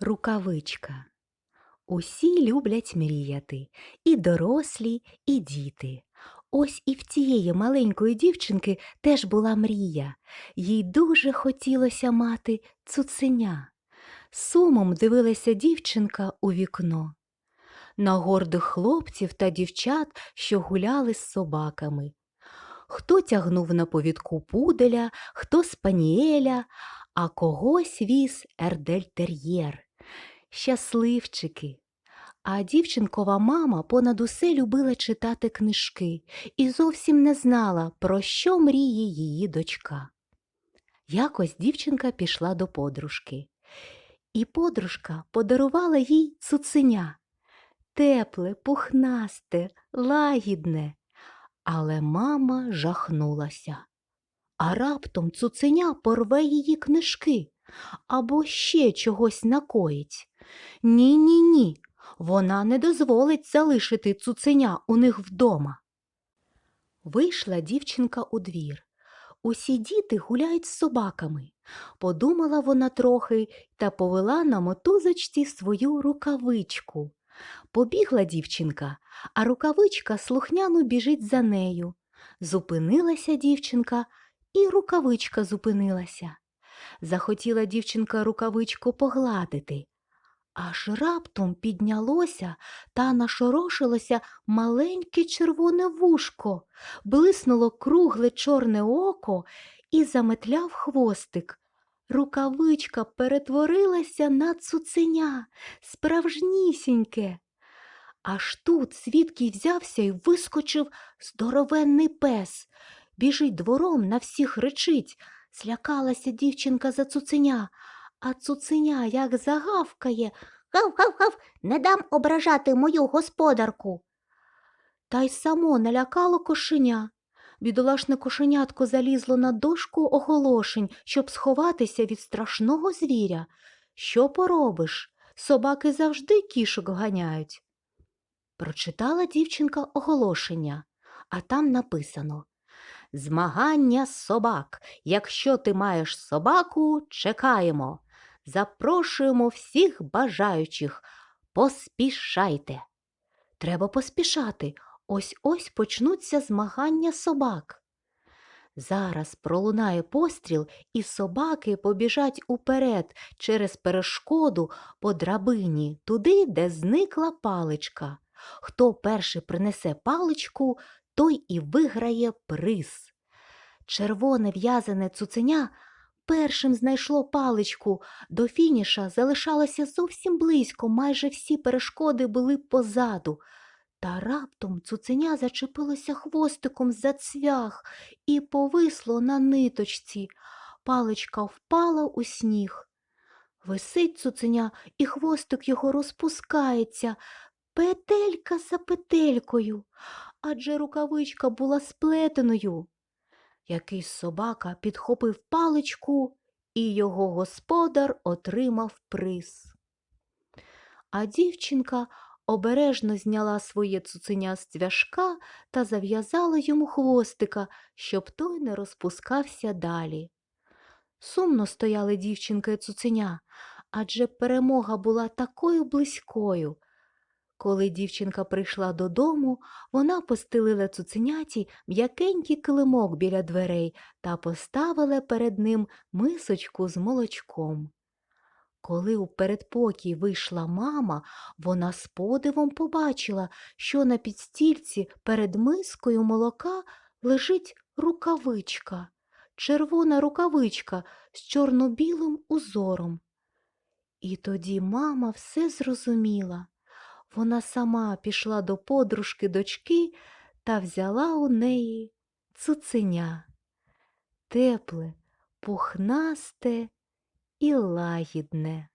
Рукавичка. Усі люблять мріяти, і дорослі, і діти. Ось і в цієї маленької дівчинки теж була мрія. Їй дуже хотілося мати цуценя. Сумом дивилася дівчинка у вікно. На гордих хлопців та дівчат, що гуляли з собаками. Хто тягнув на повідку пуделя, хто спаніеля, а когось віз ердельтер'єр. Щасливчики. А дівчинкова мама понад усе любила читати книжки і зовсім не знала, про що мріє її дочка. Якось дівчинка пішла до подружки, і подружка подарувала їй цуценя тепле, пухнасте, лагідне. Але мама жахнулася. А раптом цуценя порве її книжки або ще чогось накоїть. Ні, ні, ні, вона не дозволить залишити цуценя у них вдома. Вийшла дівчинка у двір. Усі діти гуляють з собаками. Подумала вона трохи та повела на мотузочці свою рукавичку. Побігла дівчинка, а рукавичка слухняно біжить за нею. Зупинилася дівчинка, і рукавичка зупинилася. Захотіла дівчинка рукавичку погладити. Аж раптом піднялося та нашорошилося маленьке червоне вушко, блиснуло кругле чорне око і заметляв хвостик. Рукавичка перетворилася на цуценя, справжнісіньке. Аж тут звідки взявся і вискочив здоровенний пес. Біжить двором, на всіх речить. Злякалася дівчинка за цуценя, а цуценя як загавкає. Гав-гав-гав, не дам ображати мою господарку. Та й само налякало кошеня. Бідолашне кошенятко залізло на дошку оголошень, щоб сховатися від страшного звіря. Що поробиш? Собаки завжди кішок ганяють. Прочитала дівчинка оголошення, а там написано Змагання собак. Якщо ти маєш собаку, чекаємо. Запрошуємо всіх бажаючих. Поспішайте. Треба поспішати. Ось ось почнуться змагання собак. Зараз пролунає постріл, і собаки побіжать уперед через перешкоду по драбині, туди, де зникла паличка. Хто перший принесе паличку, той і виграє приз. Червоне в'язане цуценя першим знайшло паличку. До фініша залишалося зовсім близько, майже всі перешкоди були позаду. Та раптом цуценя зачепилося хвостиком за цвях і повисло на ниточці. Паличка впала у сніг. Висить цуценя, і хвостик його розпускається, петелька за петелькою, адже рукавичка була сплетеною. Якийсь собака підхопив паличку, і його господар отримав приз. А дівчинка обережно зняла своє цуценя з цвяшка та зав'язала йому хвостика, щоб той не розпускався далі. Сумно стояли дівчинка і цуценя, адже перемога була такою близькою. Коли дівчинка прийшла додому, вона постелила цуценяті м'якенький килимок біля дверей та поставила перед ним мисочку з молочком. Коли у передпокій вийшла мама, вона з подивом побачила, що на підстільці перед мискою молока лежить рукавичка, червона рукавичка з чорно-білим узором. І тоді мама все зрозуміла. Вона сама пішла до подружки дочки та взяла у неї цуценя. Тепле, пухнасте і лагідне.